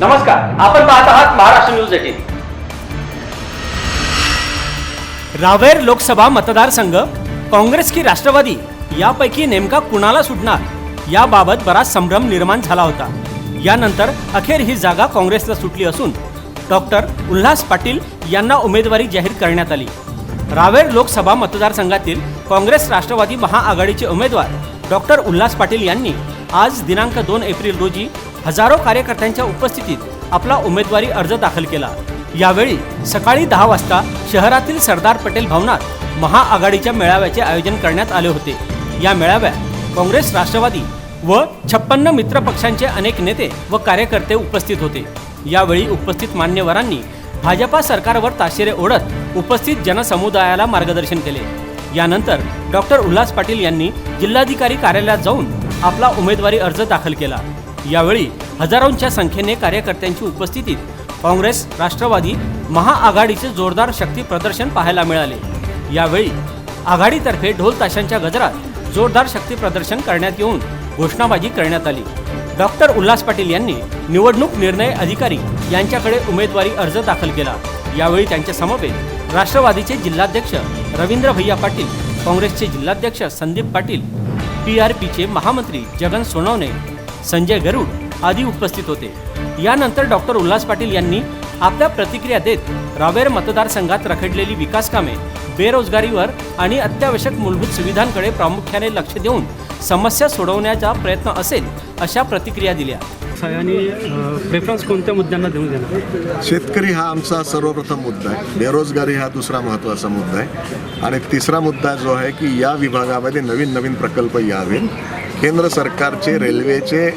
नमस्कार आपण पाहत आहात महाराष्ट्र न्यूज एटीन. रावेर लोकसभा मतदारसंघ काँग्रेस की राष्ट्रवादी यापैकी नेमका कुणाला सुटणार? याबाबत बराच संभ्रम निर्माण झाला होता. यानंतर अखेर ही जागा काँग्रेसला सुटली असून डॉक्टर उल्हास पाटील यांना उमेदवारी जाहीर करण्यात आली. रावेर लोकसभा मतदारसंघातील काँग्रेस राष्ट्रवादी महाआघाडीचे उमेदवार डॉक्टर उल्हास पाटील यांनी आज दिनांक दोन एप्रिल रोजी हजारो कार्यकर्त्यांच्या उपस्थितीत आपला उमेदवारी अर्ज दाखल केला. यावेळी सकाळी दहा वाजता शहरातील सरदार पटेल भवनात महाआघाडीच्या मेळाव्याचे आयोजन करण्यात आले होते. या मेळाव्यात काँग्रेस राष्ट्रवादी व छप्पन्न मित्र पक्षांचे अनेक नेते व कार्यकर्ते उपस्थित होते. यावेळी उपस्थित मान्यवरांनी भाजपा सरकारवर ताशेरे ओढत उपस्थित जनसमुदायाला मार्गदर्शन केले. यानंतर डॉक्टर उल्हास पाटील यांनी जिल्हाधिकारी कार्यालयात जाऊन आपला उमेदवारी अर्ज दाखल केला. यावेळी हजारोंच्या संख्येने कार्यकर्त्यांची उपस्थितीत काँग्रेस राष्ट्रवादी महाआघाडीचे जोरदार शक्ती प्रदर्शन पाहायला मिळाले. यावेळी आघाडीतर्फे ढोल ताशांच्या गजरात जोरदार शक्ती प्रदर्शन करण्यात येऊन घोषणाबाजी करण्यात आली. डॉक्टर उल्हास पाटील यांनी निवडणूक निर्णय अधिकारी यांच्याकडे उमेदवारी अर्ज दाखल केला. यावेळी त्यांच्या समवेत राष्ट्रवादीचे जिल्हाध्यक्ष रवींद्र भैया पाटील काँग्रेसचे जिल्हाध्यक्ष संदीप पाटील पी आर पीचे महामंत्री जगन सोनवणे संजय गरुड आदी उपस्थित होते. यानंतर डॉक्टर उल्हास पाटील यांनी आपल्या प्रतिक्रिया देत रावेर मतदारसंघात रखडलेली विकास कामे बेरोजगारीवर आणि अत्यावश्यक मूलभूत सुविधांकडे प्रामुख्याने लक्ष देऊन समस्या सोडवण्याचा प्रयत्न असेल अशा प्रतिक्रिया दिल्या. प्रेफरन्स कोणत्या मुद्द्यांना देऊन देणार? शेतकरी हा आमचा सर्वप्रथम मुद्दा आहे. बेरोजगारी हा दुसरा महत्त्वाचा मुद्दा आहे. आणि तिसरा मुद्दा जो आहे की या विभागामध्ये नवीन नवीन प्रकल्प यावे केंद्र सरकारचे रेल्वेचे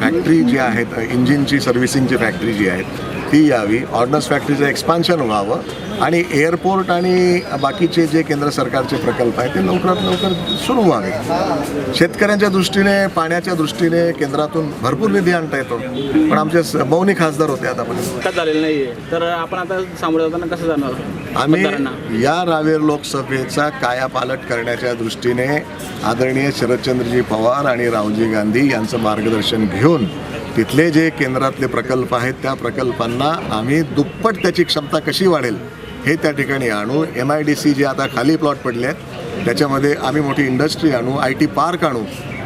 फॅक्टरी जी आहेत इंजिनची सर्व्हिसिंगची फॅक्टरी जी आहेत ती यावी. ऑर्डनन्स फॅक्टरीचं एक्सपान्शन व्हावं. आणि एअरपोर्ट आणि बाकीचे जे केंद्र सरकारचे प्रकल्प आहेत ते लवकरात लवकर सुरू व्हावे. शेतकऱ्यांच्या दृष्टीने पाण्याच्या दृष्टीने केंद्रातून भरपूर निधी आणता येतो. पण आमचे मौनी खासदार होते आतापर्यंत. का झालेलं नाहीये. तर आपण आता सामोरं जाताना कसं जाणार? आम्ही या रावेर लोकसभेचा कायापालट करण्याच्या दृष्टीने आदरणीय शरदचंद्रजी पवार आणि राहुलजी गांधी यांचं मार्गदर्शन घेऊन तिथले जे केंद्रातले प्रकल्प आहेत त्या प्रकल्पांना आम्ही दुप्पट त्याची क्षमता कशी वाढेल हे त्या ठिकाणी आणू. एम आय डी सी जे आता खाली प्लॉट पडले आहेत त्याच्यामध्ये आम्ही मोठी इंडस्ट्री आणू आय टी पार्क आणू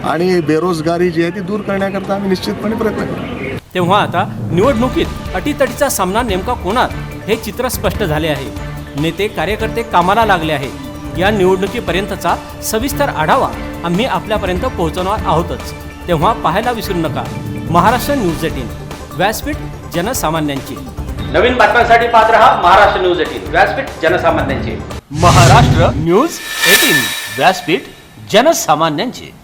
आणि बेरोजगारी जी आहे ती दूर करण्याकरता आम्ही निश्चितपणे प्रयत्न करू. तेव्हा आता निवडणुकीत अटीतटीचा सामना नेमका कोणात? हे चित्र स्पष्ट झाले आहे. नेते कार्यकर्ते कामाला लागले आहेत. या निवडणुकीपर्यंतचा सविस्तर आढावा आम्ही आपल्यापर्यंत पोहोचवणार आहोतच. तेव्हा पाहायला विसरू नका. Maharashtra news eighteen. व्यासपीठ जनसामान्यांची. नवीन बातम्यांसाठी पाहत रहा महाराष्ट्र न्यूज एटीन. व्यासपीठ जनसामान्यांचे. Maharashtra news eighteen. व्यासपीठ जनसामान्यांचे.